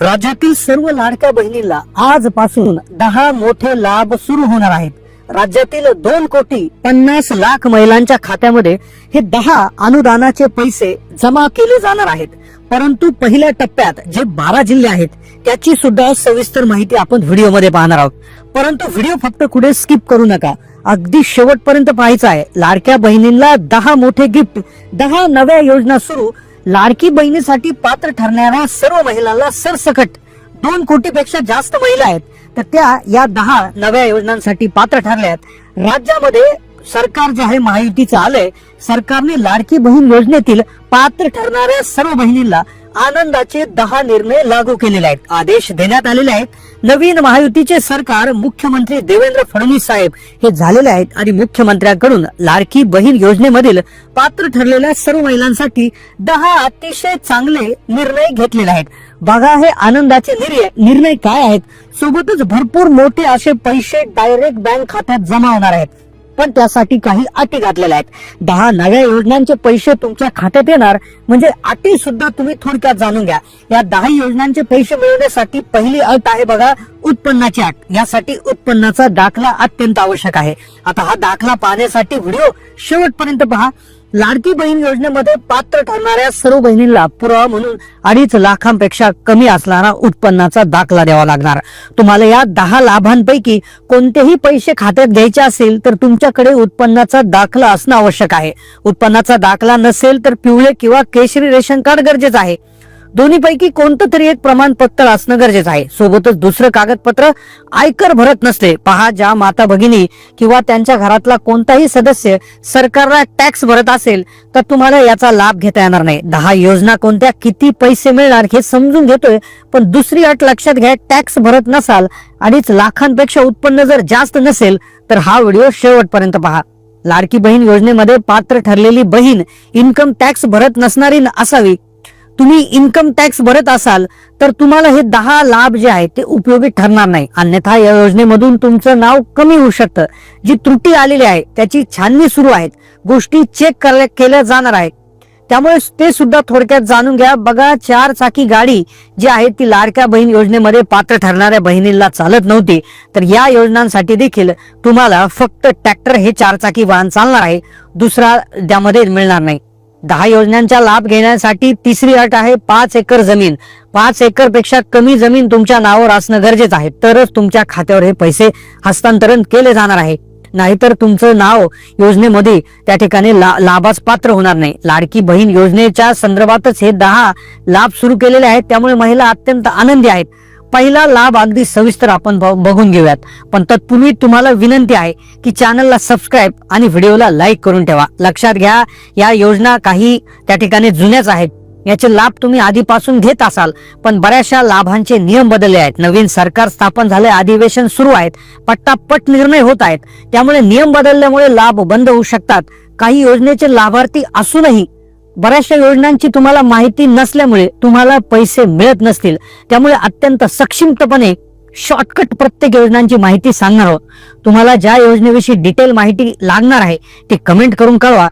राज्यातील सर्व लाडक्या बहिणींना आजपासून दहा मोठे लाभ सुरू होणार आहेत. राज्यातील दोन कोटी पन्नास लाख महिलांच्या खात्यामध्ये हे दहा अनुदानाचे पैसे जमा केले जाणार आहेत. परंतु पहिल्या टप्प्यात जे बारा जिल्हे आहेत त्याची सुद्धा सविस्तर माहिती आपण व्हिडिओमध्ये पाहणार आहोत. परंतु व्हिडिओ फक्त कुठे स्किप करू नका. अगदी शेवटपर्यंत पाहायचा आहे लाडक्या बहिणींना दहा मोठे गिफ्ट दहा नव्या योजना सुरू लाडकी बहिणीसाठी पात्र ठरणाऱ्या सर्व महिलांना सरसकट दोन कोटीपेक्षा जास्त महिला आहेत. तर त्या या दहा नव्या योजनांसाठी पात्र ठरल्या आहेत राज्यामध्ये सरकार जे आहे महायुतीचं आलंय. सरकारने लाडकी बहीण योजनेतील पात्र ठरणाऱ्या सर्व बहिणींना आनंदाचे दहा निर्णय लागू केलेले आहेत. आदेश देण्यात आलेले आहेत. नवीन महायुतीचे सरकार मुख्यमंत्री देवेंद्र फडणवीस साहेब हे झालेले आहेत आणि मुख्यमंत्र्यांकडून लाडकी बहीण योजनेमधील पात्र ठरलेल्या सर्व महिलांसाठी दहा अतिशय चांगले निर्णय घेतलेले आहेत. बघा हे आनंदाचे निर्णय निर्णय काय आहेत? सोबतच भरपूर मोठे असे पैसे डायरेक्ट बँक खात्यात जमा होणार आहेत. पण त्यासाठी काही अटी घातलेल्या आहेत. दहा नव्या योजनांचे पैसे तुमच्या खात्यात येणार म्हणजे अटी सुद्धा तुम्ही थोडक्यात जाणून घ्या. या दहा योजनांचे पैसे मिळवण्यासाठी पहिली अट आहे बघा उत्पन्नाची अट. यासाठी उत्पन्नाचा दाखला अत्यंत आवश्यक आहे. आता हा दाखला पाहण्यासाठी व्हिडिओ शेवटपर्यंत पहा. लाडकी बहीण योजनेमध्ये पात्र ठरणाऱ्या सर्व बहिणींना पुरावा म्हणून अडीच लाखांपेक्षा कमी असणारा उत्पन्नाचा दाखला द्यावा लागणार. तुम्हाला या दहा लाभांपैकी कोणतेही पैसे खात्यात घ्यायचे असेल तर तुमच्याकडे उत्पन्नाचा दाखला असणं आवश्यक आहे. उत्पन्नाचा दाखला नसेल तर पिवळे किंवा केशरी रेशन कार्ड गरजेचं आहे. दोन्हीपैकी कोणतं तरी एक प्रमाणपत्र असणं गरजेचं आहे. सोबतच दुसरं कागदपत्र आयकर भरत नसते पहा ज्या माता भगिनी किंवा त्यांच्या घरातला कोणताही सदस्य सरकारला टॅक्स भरत असेल तर तुम्हाला याचा लाभ घेता येणार नाही. दहा योजना कोणत्या किती पैसे मिळणार हे समजून घेतोय पण दुसरी अट लक्षात घ्या टॅक्स भरत नसाल अडीच लाखांपेक्षा उत्पन्न जर जास्त नसेल तर हा व्हिडिओ शेवटपर्यंत पहा. लाडकी बहीण योजनेमध्ये पात्र ठरलेली बहीण इन्कम टॅक्स भरत नसणारी असावी तुम्ही इन्कम टॅक्स भरत असाल तर तुम्हाला हे दहा लाभ जे आहेत ते उपयोगी ठरणार नाही. अन्यथा या योजनेमधून तुमचं नाव कमी होऊ शकतं. जी त्रुटी आलेली आहे त्याची छाननी सुरू आहेत. गोष्टी चेक केल्या जाणार आहेत. त्यामुळे ते सुद्धा थोडक्यात जाणून घ्या. बघा चार चाकी गाडी जी आहे ती लाडक्या बहीण योजनेमध्ये पात्र ठरणाऱ्या बहिणीला चालत नव्हती. तर या योजनांसाठी देखील तुम्हाला फक्त ट्रॅक्टर हे चार चाकी वाहन चालणार आहे. दुसरा त्यामध्ये मिळणार नाही. दहा योजनांचा लाभ घेण्यासाठी तिसरी अट आहे पाच एकर जमीन. पाच एकरपेक्षा कमी जमीन तुमच्या नावावर असणं गरजेचं आहे. तरच तुमच्या खात्यावर हे पैसे हस्तांतरण केले जाणार आहे. नाहीतर तुमचं नाव योजनेमध्ये त्या ठिकाणी ला, लाभास पात्र होणार नाही. लाडकी बहीण योजनेच्या संदर्भातच हे दहा लाभ सुरू केलेले आहेत. त्यामुळे महिला अत्यंत आनंदी आहेत. पहिला लाभ अगदी सविस्तर आपण बघून घेऊयात. पण तत्पूर्वी तुम्हाला विनंती आहे की चॅनलला सबस्क्राईब आणि व्हिडिओला लाईक करून ठेवा. लक्षात घ्या या योजना काही त्या ठिकाणी जुन्याच आहेत. याचे लाभ तुम्ही आधीपासून घेत असाल पण बऱ्याचशा लाभांचे नियम बदलले आहेत. नवीन सरकार स्थापन झाले अधिवेशन सुरू आहेत पट्टापट निर्णय होत आहेत. त्यामुळे नियम बदलल्यामुळे लाभ बंद होऊ शकतात. काही योजनेचे लाभार्थी असूनही बऱ्याचशा योजनांची तुम्हाला माहिती नसल्यामुळे तुम्हाला पैसे मिळत नसतील. त्यामुळे अत्यंत सक्षिप्तपणे शॉर्टकट प्रत्येक योजनांची माहिती सांगणार आहोत. तुम्हाला ज्या योजनेविषयी डिटेल माहिती लागणार आहे ती कमेंट करून कळवा.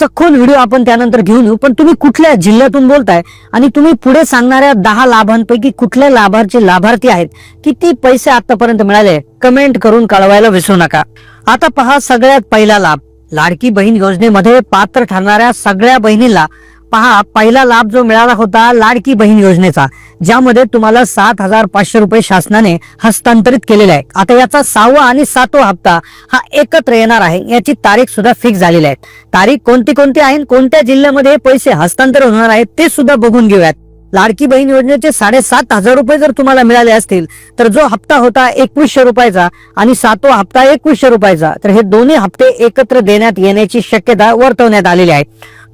सखोल व्हिडिओ आपण त्यानंतर घेऊन येऊ. पण तुम्ही कुठल्या जिल्ह्यातून बोलताय आणि तुम्ही पुढे सांगणाऱ्या दहा लाभांपैकी कुठल्या लाभार्थी लाभार्थी आहेत किती पैसे आतापर्यंत मिळाले कमेंट करून कळवायला विसरू नका. आता पहा सगळ्यात पहिला लाभ. लाडकी बहीण योजनेमध्ये पात्र ठरणाऱ्या सगळ्या बहिणीला पहा पहिला लाभ जो मिळाला होता लाडकी बहीण योजनेचा ज्यामध्ये तुम्हाला सात हजार पाचशे रुपये शासनाने हस्तांतरित केलेला आहे आता याचा सहावा आणि सातवा हप्ता हा एकत्र येणार आहे. याची तारीख सुद्धा फिक्स झालेली आहे. तारीख कोणती कोणती आहे आणि कोणत्या जिल्ह्यामध्ये पैसे हस्तांतरित होणार आहेत ते सुद्धा बघून घेऊयात. लाडकी बहीण योजनेचे साडेसात हजार रुपये जर तुम्हाला मिळाले असतील तर जो हप्ता होता एकवीसशे रुपयाचा आणि सातवा हप्ता एकवीसशे रुपयाचा तर हे दोन्ही हप्ते एकत्र देण्यात येण्याची शक्यता वर्तवण्यात आलेली आहे.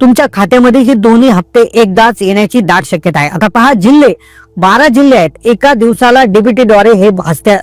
तुमच्या खात्यामध्ये ही दोन्ही हप्ते एकदाच येण्याची दाट शक्यता आहे. आता पहा जिल्हे बारा जिल्हे आहेत. एका दिवसाला डीबीटीद्वारे हे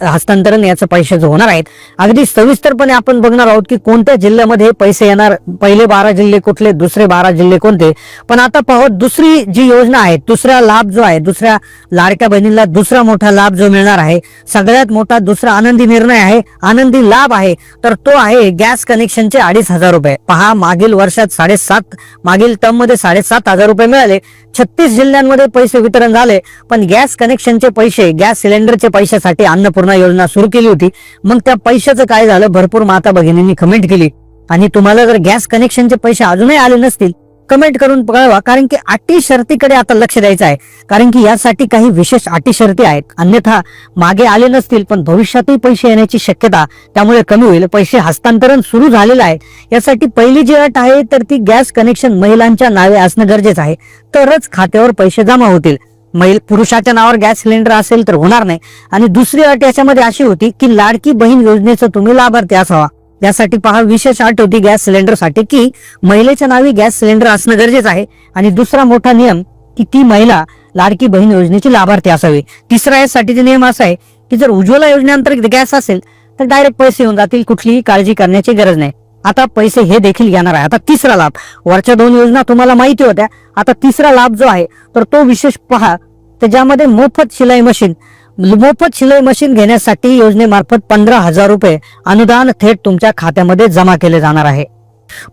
हस्तांतरण याचं पैशाचं होणार आहेत अगदी सविस्तरपणे आपण बघणार आहोत की कोणत्या जिल्ह्यामध्ये पैसे येणार. पहिले बारा जिल्हे कुठले दुसरे बारा जिल्हे कोणते. पण आता पाहत दुसरी जी योजना आहे दुसरा लाभ जो आहे दुसऱ्या लाडक्या बहिणीला दुसरा मोठा लाभ जो मिळणार आहे सगळ्यात मोठा दुसरा आनंदी निर्णय आहे आनंदी लाभ आहे तर तो आहे गॅस कनेक्शनचे अडीच हजार रुपये. पहा मागील वर्षात साडेसात मागील टर्ममध्ये साडेसात हजार रुपये मिळाले. छत्तीस जिल्ह्यांमध्ये पैसे वितरण झाले. पण आपण गॅस कनेक्शनचे पैसे गॅस सिलेंडरचे पैशासाठी अन्नपूर्णा योजना सुरू केली होती. मग त्या पैशाचं काय झालं? भरपूर माता भगिनींनी कमेंट केली. आणि तुम्हाला जर गॅस कनेक्शनचे पैसे अजूनही आले नसतील कमेंट करून कळवा. कारण की अटी शर्तीकडे आता लक्ष द्यायचं आहे. कारण की यासाठी काही विशेष अटी शर्ती आहेत. अन्यथा मागे आले नसतील पण भविष्यातही पैसे येण्याची शक्यता त्यामुळे कमी होईल. पैसे हस्तांतरण सुरू झालेलं आहे. यासाठी पहिली जी अट आहे तर ती गॅस कनेक्शन महिलांच्या नावे असणं गरजेचं आहे. तरच खात्यावर पैसे जमा होतील. महिल पुरुषाच्या नावावर गॅस सिलेंडर असेल तर होणार नाही. आणि दुसरी अट याच्यामध्ये अशी होती की लाडकी बहीण योजनेचं तुम्ही लाभार्थी असावा. यासाठी पहा विशेष अट होती गॅस सिलेंडरसाठी की महिलेच्या नावी गॅस सिलेंडर असणं गरजेचं आहे. आणि दुसरा मोठा नियम की ती महिला लाडकी बहीण योजनेची लाभार्थी असावी. तिसरा यासाठीचा नियम असा आहे की जर उज्ज्वला योजनेअंतर्गत गॅस असेल तर डायरेक्ट पैसे येऊन जातील कुठलीही काळजी करण्याची गरज नाही. आता पैसे हे देखील घेणार आहे. आता तिसरा लाभ. वरच्या दोन योजना तुम्हाला माहिती होत्या. आता तिसरा लाभ जो आहे तर तो विशेष पहा. तर ज्यामध्ये मोफत शिलाई मशीन मोफत शिलाई मशीन घेण्यासाठी योजनेमार्फत पंधरा हजार रुपये अनुदान थेट तुमच्या खात्यामध्ये जमा केले जाणार आहे.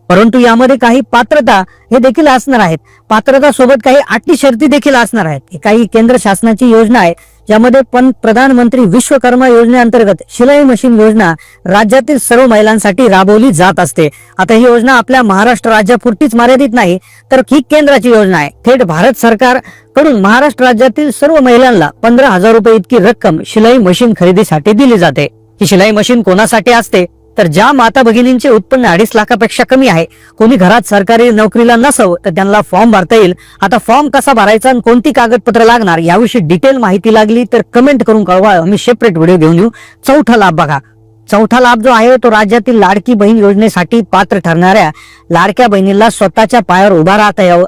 परंतु यामध्ये काही पात्रता हे देखील असणार आहेत. पात्रता सोबत काही अटी शर्ती देखील असणार आहेत. काही केंद्र शासनाची योजना आहे यामध्ये पण प्रधानमंत्री विश्वकर्मा योजनेअंतर्गत शिलाई मशीन योजना राज्यातील सर्व महिलांसाठी राबवली जात असते. आता ही योजना आपल्या महाराष्ट्र राज्यापुरतीच मर्यादित नाही तर ही केंद्राची योजना आहे. थेट भारत सरकारकडून महाराष्ट्र राज्यातील सर्व महिलांना पंधरा हजार रुपये इतकी रक्कम शिलाई मशीन खरेदीसाठी दिली जाते. ही शिलाई मशीन कोणासाठी असते? तर ज्या माता भगिनींचे उत्पन्न अडीच लाखापेक्षा कमी आहे कोणी घरात सरकारी नोकरीला नसव तर त्यांना फॉर्म भरता येईल. आता फॉर्म कसा भरायचा आणि कोणती कागदपत्र लागणार याविषयी डिटेल माहिती लागली तर कमेंट करून कळवा. आम्ही सेपरेट व्हिडिओ घेऊन येऊ. चौथा लाभ बघा. चौथा लाभ जो आहे तो राज्यातील लाडकी बहीण योजनेसाठी पात्र ठरणाऱ्या लाडक्या बहिणीला स्वतःच्या पायावर उभा राहता यावं.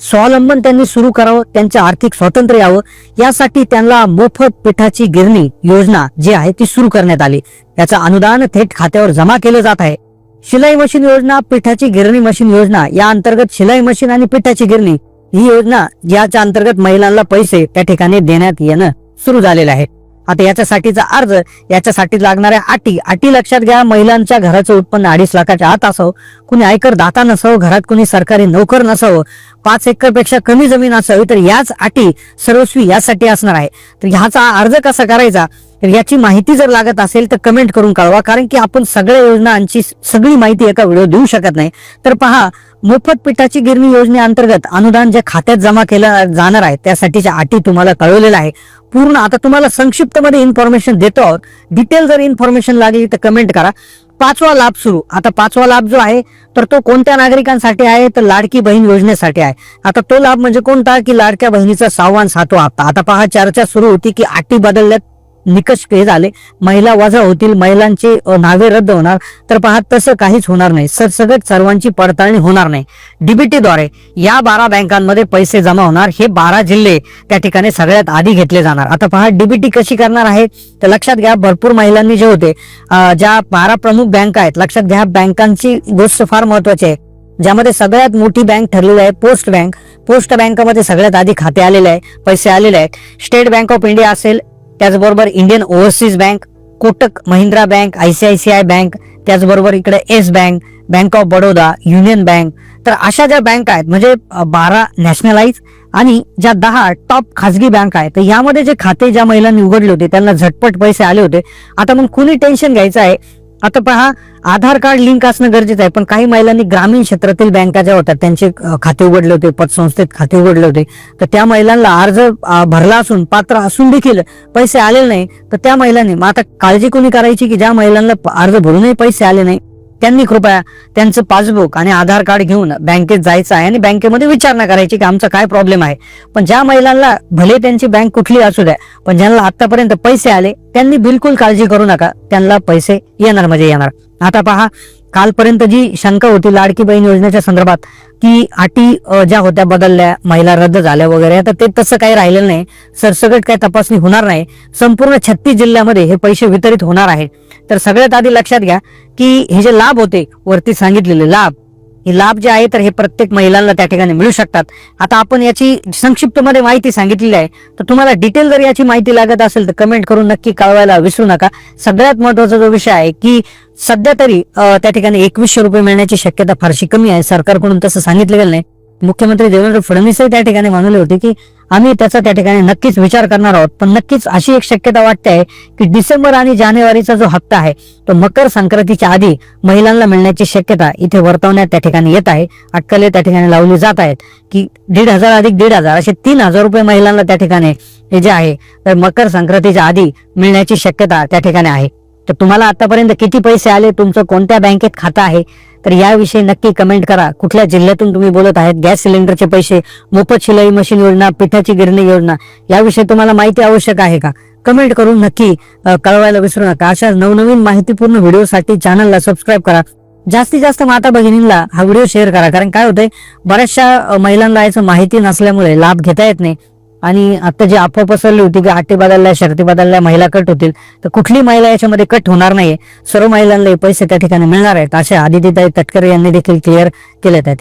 स्वावलंबन त्यांनी सुरू करावं त्यांचं आर्थिक स्वातंत्र्य यावं यासाठी त्यांना मोफत पिठाची गिरणी योजना जी आहे ती सुरू करण्यात आली. याचं अनुदान थेट खात्यावर जमा केलं जात आहे. शिलाई मशीन योजना पिठाची गिरणी मशीन योजना या अंतर्गत शिलाई मशीन आणि पिठाची गिरणी ही योजना ज्याच्या अंतर्गत महिलांना पैसे त्या ठिकाणी देण्यात येणं सुरू झालेलं आहे. आता याच्यासाठीचा अर्ज याच्यासाठी लागणाऱ्या अटी अटी लक्षात घ्या. महिलांच्या घराचं उत्पन्न अडीच लाखाच्या आत असावं कुणी आयकर दाता नसावं घरात कुणी सरकारी नोकर नसावं पाच एकरपेक्षा कमी जमीन असावी तर याच अटी सर्वस्वी यासाठी असणार आहे. तर ह्याचा अर्ज कसा करायचा? तर याची माहिती जर लागत असेल तर कमेंट करून कळवा कारण की आपण सगळ्या योजनांची सगळी माहिती एका व्हिडिओ देऊ शकत नाही. तर पहा मोफत पिठाची गिरणी योजनेअंतर्गत अनुदान जे खात्यात जमा केलं जाणार आहे त्यासाठीच्या अटी तुम्हाला कळवलेल्या आहे पूर्ण आता तुम्हाला संक्षिप्त मध्ये इन्फॉर्मेशन देतो आहोत. डिटेल जर इन्फॉर्मेशन लागली तर कमेंट करा. पाचवा लाभ सुरू. आता पाचवा लाभ जो आहे तर तो कोणत्या नागरिकांसाठी आहे? तर लाडकी बहीण योजनेसाठी आहे. आता तो लाभ म्हणजे कोणता? की लाडक्या बहिणीचा सहावा सातवा हप्ता. आता पहा चर्चा सुरू होती की अटी बदलल्यात. निकष हे झाले. महिला वजा होतील महिलांची नावे रद्द होणार. तर पहा तसं काहीच होणार नाही. सरसगट सर्वांची पडताळणी होणार नाही. डीबीटीद्वारे या बारा बँकांमध्ये पैसे जमा होणार. हे बारा जिल्हे त्या ठिकाणी सगळ्यात आधी घेतले जाणार. आता पहा डीबीटी कशी करणार आहे? तर लक्षात घ्या भरपूर महिलांनी जे होते ज्या बारा प्रमुख बँका आहेत लक्षात घ्या बँकांची गोष्ट फार महत्वाची आहे. ज्यामध्ये सगळ्यात मोठी बँक ठरलेली आहे पोस्ट बँक. पोस्ट बँकामध्ये सगळ्यात आधी खाते आलेले आहे पैसे आलेले आहेत. स्टेट बँक ऑफ इंडिया असेल त्याचबरोबर Indian Overseas bank Kotak Mahindra bank ICICI bank त्याचबरोबर इकडे Yes bank bank of Baroda Union bank. तर अशा ज्या बँक आहेत म्हणजे बारा नॅशनलाइज आणि ज्या दहा टॉप खासगी बँक आहेत तर यामध्ये जे खाते ज्या महिलांनी उघडले होते त्यांना झटपट पैसे आले होते. आता मग कुणी टेन्शन घ्यायचं आहे? आता पहा आधार कार्ड लिंक असणं गरजेचं आहे पण काही महिलांनी ग्रामीण क्षेत्रातील बँका ज्या होत्या त्यांचे खाते उघडले होते पतसंस्थेत खाते उघडले होते. तर त्या महिलांना अर्ज भरला असून पात्र असून देखील पैसे आलेले नाही तर त्या महिलांनी मग आता काळजी कोणी करायची की ज्या महिलांना अर्ज भरूनही पैसे आले नाही? त्यांनी कृपया त्यांचं पासबुक आणि आधार कार्ड घेऊन बँकेत जायचं आहे आणि बँकेमध्ये विचारणा करायची की आमचा काय प्रॉब्लेम आहे. पण ज्या महिलांना भले त्यांची बँक कुठली असू द्या पण ज्यांना आतापर्यंत पैसे आले त्यांनी बिलकुल काळजी करू नका. त्यांना पैसे येणार म्हणजे येणार. आता पहा कालपर्यंत जी शंका होती लाडकी बहीण योजनेच्या संदर्भात की अटी ज्या होत्या बदलल्या महिला रद्द झाल्या वगैरे आता ते तसं काही राहिलेलं नाही. सरसकट काही तपासणी होणार नाही. संपूर्ण छत्तीस जिल्ह्यामध्ये हे पैसे वितरित होणार आहे तर सगळ्यात आधी लक्षात घ्या की हे जे लाभ होते वरती सांगितलेले लाभ हे लाभ जे आहे तर हे प्रत्येक महिलांना त्या ठिकाणी मिळू शकतात. आता आपण याची संक्षिप्त मध्ये माहिती सांगितलेली आहे. तर तुम्हाला डिटेल जर याची माहिती लागत असेल तर कमेंट करून नक्की कळवायला विसरू नका. सगळ्यात महत्त्वाचा जो विषय आहे की सध्या तरी त्या ठिकाणी एकवीसशे रुपये मिळण्याची शक्यता फारशी कमी आहे. सरकारकडून तसं सांगितलं गेलं नाही. मुख्यमंत्री देवेंद्र फडणवीसही त्या ठिकाणी मानले होते की आम्ही त्याचा त्या ठिकाणी नक्कीच विचार करणार आहोत. पण नक्कीच अशी एक शक्यता वाटते आहे की डिसेंबर आणि जानेवारीचा जो हप्ता आहे तो मकर संक्रांतीच्या आधी महिलांना मिळण्याची शक्यता इथे वर्तवण्यात त्या ठिकाणी येत आहे. अटकले त्या ठिकाणी लावली जात आहेत की दीड हजार अधिक दीड हजार असे तीन हजार रुपये महिलांना त्या ठिकाणी हे जे आहे तर मकर संक्रांतीच्या आधी मिळण्याची शक्यता त्या ठिकाणी आहे. तर तुम्हाला आतापर्यंत किती पैसे आले? तुमचं कोणत्या बँकेत खातं आहे? तर याविषयी नक्की कमेंट करा. कुठल्या जिल्ह्यातून तुम्ही बोलत आहेत? गॅस सिलेंडरचे पैसे मोफत शिलाई मशीन योजना पिठाची गिरणी योजना याविषयी तुम्हाला माहिती आवश्यक आहे का? कमेंट करून नक्की कळवायला विसरू नका. अशा नवनवीन माहितीपूर्ण व्हिडिओसाठी चॅनलला सबस्क्राईब करा. जास्तीत जास्त माता भगिनींना हा व्हिडिओ शेअर करा. कारण काय होतंय बऱ्याचशा महिलांना याचं माहिती नसल्यामुळे लाभ घेता येत नाही. आणि आता जी अफवा पसरली होती की आटे बदलल्या शर्ती बदलल्या महिला कट होतील तर कुठली महिला याच्यामध्ये कट होणार नाही सर्व महिलांना हे पैसे त्या ठिकाणी मिळणार आहेत असे आदितीताई तटकरे यांनी देखील क्लिअर केले आहेत